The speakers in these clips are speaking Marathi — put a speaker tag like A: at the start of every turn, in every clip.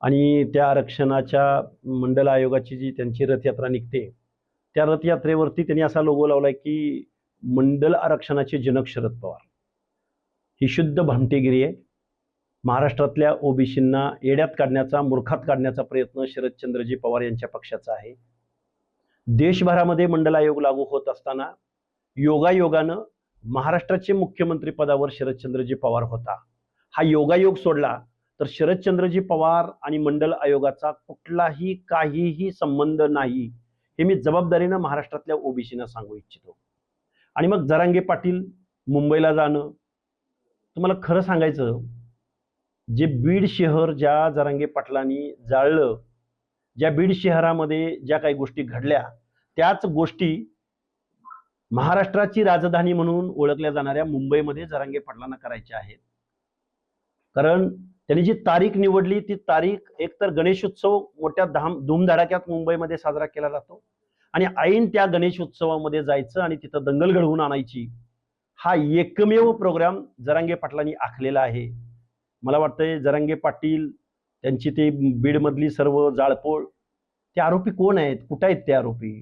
A: आणि त्या आरक्षणाच्या मंडल आयोगाची जी त्यांची रथयात्रा निघते त्या रथयात्रेवरती त्यांनी असा लोगो लावलाय की मंडल आरक्षणाचे जनक शरद पवार. ही शुद्ध भामटेगिरी आहे. महाराष्ट्रातल्या ओबीसींना येड्यात काढण्याचा मूर्खात काढण्याचा प्रयत्न शरदचंद्रजी पवार यांच्या पक्षाचा आहे. देशभरामध्ये मंडल आयोग लागू होत असताना योगायोगानं महाराष्ट्राचे मुख्यमंत्री पदावर शरदचंद्रजी पवार होता. हा योगायोग सोडला तर शरदचंद्रजी पवार आणि मंडल आयोगाचा कुठलाही काहीही संबंध नाही हे मी जबाबदारीनं महाराष्ट्रातल्या ओबीसीना सांगू इच्छितो. आणि मग जरांगे पाटील मुंबईला जाणं. तुम्हाला खरं सांगायचं जे बीड शहर ज्या जरांगे पाटलांनी जाळलं ज्या बीड शहरामध्ये ज्या काही गोष्टी घडल्या त्याच गोष्टी महाराष्ट्राची राजधानी म्हणून ओळखल्या जाणाऱ्या मुंबईमध्ये जरांगे पाटलांना करायच्या आहेत. कारण त्यांनी जी तारीख निवडली ती तारीख एकतर गणेशोत्सव मोठ्या धाम धूमधडाक्यात मुंबईमध्ये साजरा केला जातो आणि ऐन त्या गणेश उत्सवामध्ये जायचं आणि तिथं दंगल घडवून आणायची हा एकमेव प्रोग्राम जरांगे पाटलांनी आखलेला आहे. मला वाटतंय जरांगे पाटील त्यांची ते बीडमधली सर्व जाळपोळ ते आरोपी कोण आहेत? कुठं आहेत ते आरोपी?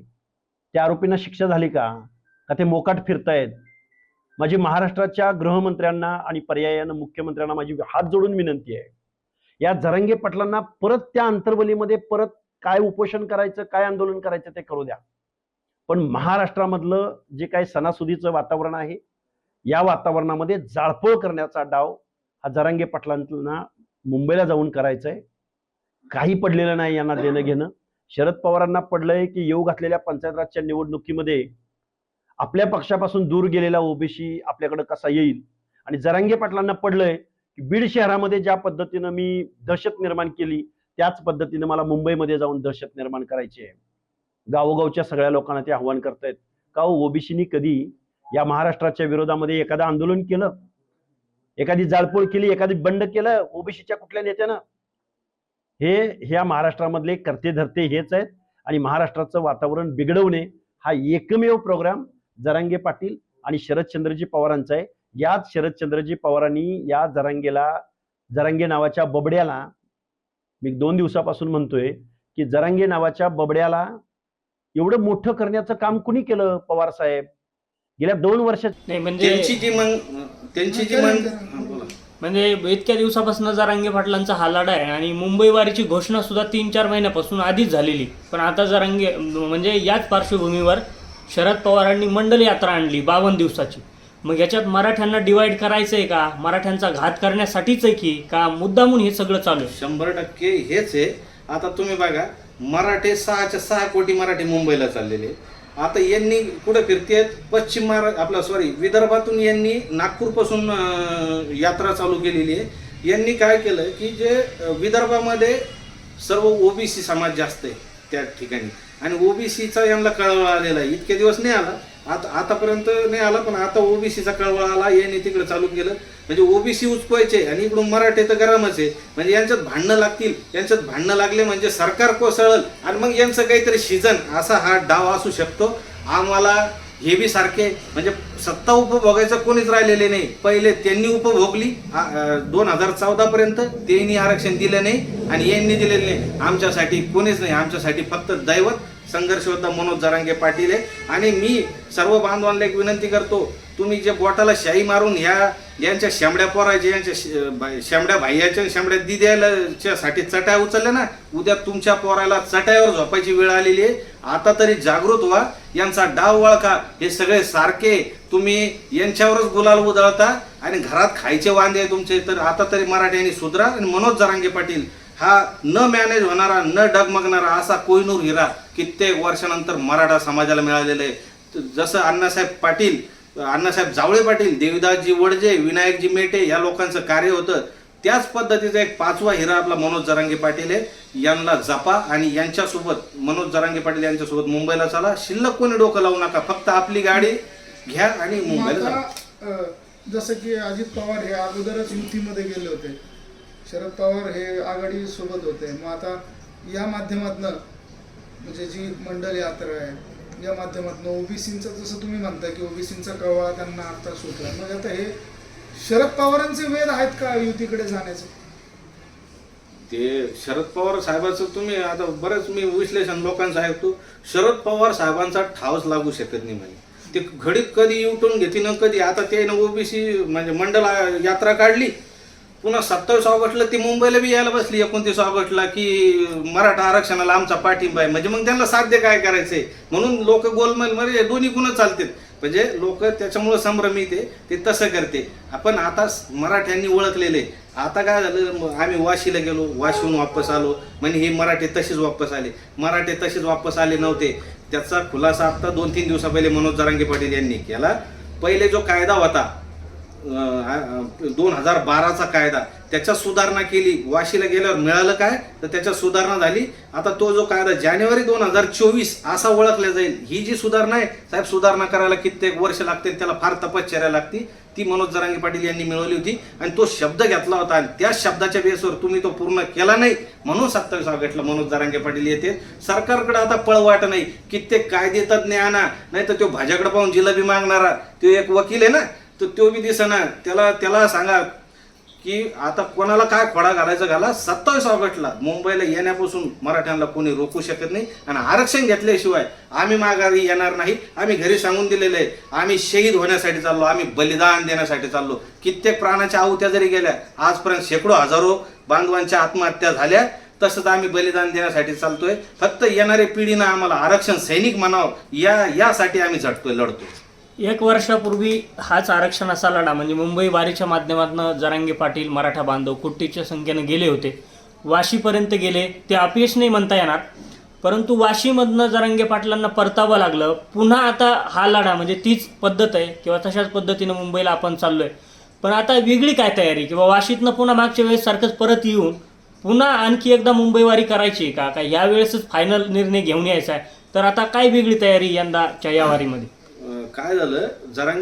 A: त्या आरोपींना शिक्षा झाली का? का ते मोकाट फिरतायत? माझी महाराष्ट्राच्या गृहमंत्र्यांना आणि पर्यायानं मुख्यमंत्र्यांना माझी हात जोडून विनंती आहे. या झरंगे पटलांना परत त्या अंतर्वलीमध्ये परत काय उपोषण करायचं काय आंदोलन करायचं ते करू द्या. पण महाराष्ट्रामधलं जे काही सणासुदीचं वातावरण आहे या वातावरणामध्ये जाळपोळ करण्याचा डाव हा जरांगे पाटलांना मुंबईला जाऊन करायचा आहे काही पडलेलं नाही यांना देणं घेणं. शरद पवारांना पडलंय की येऊ घातलेल्या पंचायत राजच्या निवडणुकीमध्ये आपल्या पक्षापासून दूर गेलेला ओबीसी आपल्याकडे कसा येईल? आणि जरांगे पाटलांना पडलंय की बीड शहरामध्ये ज्या पद्धतीनं मी दहशत निर्माण केली त्याच पद्धतीनं मला मुंबईमध्ये जाऊन दहशत निर्माण करायची आहे. गावोगावच्या सगळ्या लोकांना ते आव्हान करतायत. का हो, ओबीसीनी कधी या महाराष्ट्राच्या विरोधामध्ये एखादं आंदोलन केलं? एखादी जाळपोळ केली एखादी बंड केलं ओबीसीच्या कुठल्या नेत्यानं? हे ह्या महाराष्ट्रामधले करते धरते हेच आहेत आणि महाराष्ट्राचं वातावरण बिघडवणे हा एकमेव प्रोग्राम जरांगे पाटील आणि शरदचंद्रजी पवारांचा आहे. याच शरदचंद्रजी पवारांनी या जरांगेला जरांगे नावाच्या बबड्याला मी दोन दिवसापासून म्हणतोय की जरांगे नावाच्या बबड्याला एवढं मोठं करण्याचं काम कुणी केलं पवार साहेब? गेल्या दोन वर्षात
B: नाही म्हणजे
C: त्यांची जी मन त्यांची जी मन बोला.
B: म्हणजे इतक्या दिवसापासून जरांगे पाटलांचा हा लढा आहे आणि मुंबई वारीची घोषणा सुद्धा तीन चार महिन्यापासून आधीच झालेली. पण आता जरांगे म्हणजे याच पार्श्वभूमीवर शरद पवारांनी मंडल यात्रा आणली बावन्न दिवसाची. मग याच्यात मराठ्यांना डिवाइड आहे का? मराठ्यांचा घात करण्यासाठीच आहे की? का मुद्दामून हे सगळं चालू आहे?
C: शंभर टक्के हेच आहे. आता तुम्ही बघा मराठे सहाच्या सहा कोटी मराठी मुंबईला चाललेले आता यांनी कुठं फिरतेत पश्चिम महाराष्ट्र आपला सॉरी विदर्भातून यांनी नागपूरपासून यात्रा चालू केलेली आहे. यांनी काय केलं की जे विदर्भामध्ये सर्व ओबीसी समाज जास्त आहे त्या ठिकाणी. आणि ओबीसीचा यांना कळवळा आलेला आहे. इतके दिवस नाही आला. आता आतापर्यंत नाही आला पण आता ओबीसीचा कळवळा आला यांनी तिकडे चालू केलं. म्हणजे ओबीसी उचपायचे आणि इकडून मराठे तर गरमच आहे. म्हणजे यांच्यात भांडणं लागतील. यांच्यात भांडणं लागले म्हणजे सरकार कोसळल. आणि मग यांचं काहीतरी सीजन असा हा डाव असू शकतो. आम्हाला हे बी सारखे म्हणजे सत्ता उपभोगायचं कोणीच राहिलेले नाही. पहिले त्यांनी उपभोगली दोन हजार चौदा पर्यंत त्यांनी आरक्षण दिलं नाही आणि यांनी दिलेलं नाही. आमच्यासाठी कोणीच नाही आमच्यासाठी फक्त दैवत संघर्ष होता मनोज जरांगे पाटील आहे. आणि मी सर्व बांधवांना एक विनंती करतो तुम्ही जे बोटाला शाई मारून ह्या यांच्या शेंबड्या पोराच्या यांच्या श- शेंबड्या भाईयाच्या शेंबड्या दिद्याला साठी चटाया उचलल्या ना उद्या तुमच्या पोराला चटायावर झोपायची वेळ आलेली आहे. आता तरी जागृत व्हा यांचा डाव वळखा हे सगळे सारखे तुम्ही यांच्यावरच गुलाल उधळता आणि घरात खायचे वांदे आहे तुमचे तर आता तरी मराठ्यांनी सुधरा. आणि मनोज जरांगे पाटील हा न मॅनेज होणारा न डगमगणारा असा कोहिनूर हिरा कित्येक वर्षानंतर मराठा समाजाला मिळालेला आहे. जसं अण्णासाहेब पाटील अण्णासाहेब जावळे पाटील देवीदासजी वडजे विनायकजी मेटे या लोकांचं कार्य होतं त्याच पद्धतीचा एक पाचवा हिरा आपला मनोज जरांगे पाटील आहे. यांना जपा आणि यांच्यासोबत मनोज जरांगे पाटील यांच्यासोबत मुंबईला चला. शिल्लक कोणी डोकं लावू नका फक्त आपली गाडी घ्या आणि मुंबईला चला
D: जसं की अजित पवार हे अगोदरच युतीमध्ये गेले होते. शरद पवार हे आघाडी सोबत होते. मग आता या माध्यमातनं म्हणजे जी मंडल यात्रा आहे या माध्यमातनं ओबीसींचा जसं तुम्ही म्हणता की ओबीसींचा कळवा त्यांना आता सुटला. मग आता हे शरद पवारांचे वेध आहेत का युतीकडे जाण्याचे?
C: ते शरद पवार साहेबांचं तुम्ही आता बरंच मी विश्लेषण लोकांचं ऐकतो. शरद पवार साहेबांचा ठावच लागू शकत नाही म्हणे. ते घडीत कधी उठून घेते ना कधी आता ते ओबीसी म्हणजे मंडल यात्रा काढली पुन्हा सत्तावीस ऑगस्टला ती मुंबईला बी यायला बसली एकोणतीस ऑगस्टला की मराठा आरक्षणाला आमचा पाठिंबा आहे. म्हणजे मग त्यांना साध्य काय करायचंय? म्हणून लोक गोलमेल मध्ये दोन्ही गुण चालतात म्हणजे लोक त्याच्यामुळे संभ्रमित आहे ते तसं करते. आपण आता मराठ्यांनी ओळखलेले आता काय झालं आम्ही वाशीला गेलो वाशीहून वापस आलो. म्हणजे हे मराठे तसेच वापस आले. मराठे तसेच वापस आले नव्हते. त्याचा खुलासा आता दोन तीन दिवसा पहिले मनोज जरांगे पाटील यांनी केला. पहिले जो कायदा होता दोन हजार बाराचा कायदा त्याच्यात सुधारणा केली. वाशीला गेल्यावर मिळालं काय? तर त्याच्यात सुधारणा झाली. आता तो जो कायदा जानेवारी दोन हजार चोवीस असा ओळखला जाईल. ही जी सुधारणा आहे साहेब सुधारणा करायला कित्येक वर्ष लागते त्याला फार तपश्चर्या लागती. ती मनोज जरांगे पाटील यांनी मिळवली होती आणि तो शब्द घेतला होता आणि त्या शब्दाच्या बेसवर तुम्ही तो पूर्ण केला नाही म्हणून सत्तावीस ऑगस्टला मनोज जरांगे पाटील येते. सरकारकडे आता पळवाट नाही. कित्येक कायदे तज्ज्ञ आणा नाही तर तो भाज्याकडे पाहून जिलबी मागणारा तो एक वकील आहे ना तर तो बी दिसना. त्याला त्याला सांगा की आता कोणाला काय खोडा घालायचा घाला. सत्तावीस ऑगस्टला मुंबईला येण्यापासून मराठ्यांना कोणी रोखू शकत नाही आणि आरक्षण घेतल्याशिवाय आम्ही माघारी येणार नाही. आम्ही घरी सांगून दिलेलं आहे. आम्ही शहीद होण्यासाठी चाललो. आम्ही बलिदान देण्यासाठी चाललो. कित्येक प्राणाच्या आहुत्या जरी गेल्या आजपर्यंत शेकडो हजारो बांधवांच्या आत्महत्या झाल्या. तसंच आम्ही बलिदान देण्यासाठी चालतोय. फक्त येणाऱ्या पिढीनं आम्हाला आरक्षण सैनिक म्हणावं. या यासाठी आम्ही झटतोय लढतोय.
B: एक वर्षापूर्वी हाच आरक्षणाचा लढा म्हणजे मुंबई वारीच्या माध्यमातून जरांगे पाटील मराठा बांधव कुट्टीच्या संख्येनं गेले होते. वाशीपर्यंत गेले. ते अपयश नाही म्हणता येणार. परंतु वाशीमधनं जरांगे पाटलांना परतावं लागलं. पुन्हा आता हा लढा म्हणजे तीच पद्धत आहे किंवा तशाच पद्धतीनं मुंबईला आपण चाललोय. पण आता वेगळी काय तयारी? किंवा वाशीतनं पुन्हा मागच्या वेळेस सारखंच परत येऊन पुन्हा आणखी एकदा मुंबईवारी करायची आहे का? काय यावेळेसच फायनल निर्णय घेऊन यायचा आहे? तर आता काय वेगळी तयारी यंदाच्या या वारीमध्ये?
C: काय झालं? जरा